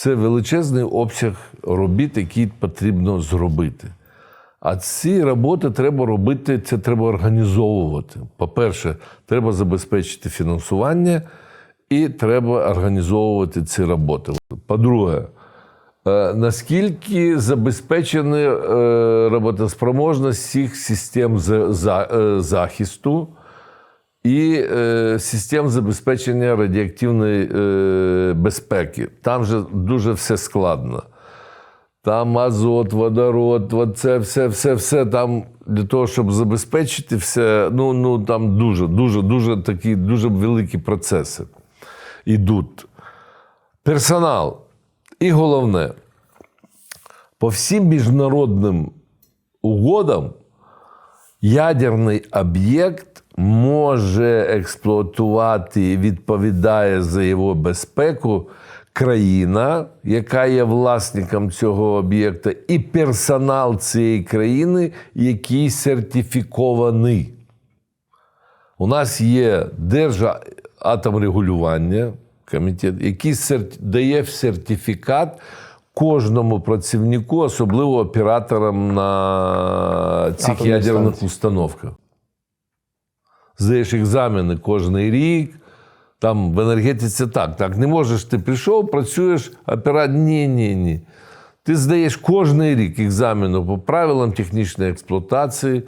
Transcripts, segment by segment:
Це величезний обсяг робіт, які потрібно зробити. А ці роботи треба робити, це треба організовувати. По-перше, треба забезпечити фінансування і треба організовувати ці роботи. По-друге, е, наскільки забезпечена е, роботоспроможність всіх систем е, захисту і е, систем забезпечення радіоактивної е, безпеки. Там же дуже все складно. Там азот, водород, це все, все, все там для того, щоб забезпечити все, ну, ну там дуже, дуже, дуже такі дуже великі процеси йдуть. Персонал. І головне, по всім міжнародним угодам ядерний об'єкт може експлуатувати і відповідає за його безпеку країна, яка є власником цього об'єкта, і персонал цієї країни, який сертифікований. У нас є Держатомрегулювання, комітет, який дає сертифікат кожному працівнику, особливо операторам на цих ядерних установках. Здаєш екзамени кожний рік. Там в енергетиці так. Так, не можеш, ти прийшов, працюєш, оператор. Ні, ні, ні. Ти здаєш кожний рік екзамену по правилам технічної експлуатації,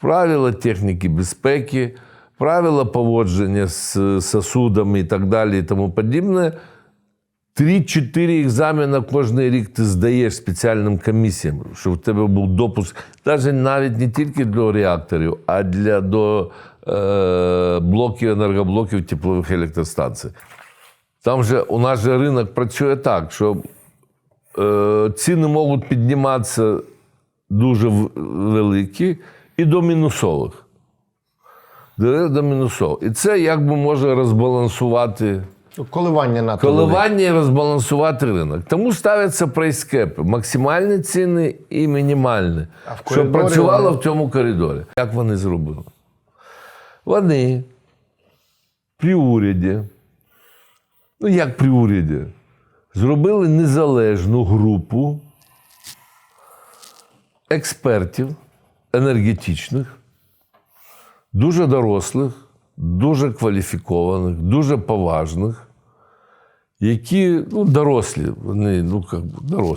правила техніки безпеки, правила поводження з сосудами і так далі, і тому подібне. Три-чотири екзамени кожний рік ти здаєш спеціальним комісіям, щоб в тебе був допуск, навіть навіть не тільки до реакторів, а для до е, блоків, енергоблоків теплових електростанцій. Там же у нас же ринок працює так, що е, ціни можуть підніматися дуже великі і до мінусових. До мінусових. І це якби може розбалансувати. Коливання велике. Коливання і розбалансувати ринок. Тому ставляться прайскепи, максимальні ціни і мінімальні, А в щоб працювало вони- в цьому коридорі. Як вони зробили? Вони при уряді, ну як при уряді, зробили незалежну групу експертів енергетичних, дуже дорослих, дуже кваліфікованих, дуже поважних, які ну, дорослі, вони ну, как дорослі.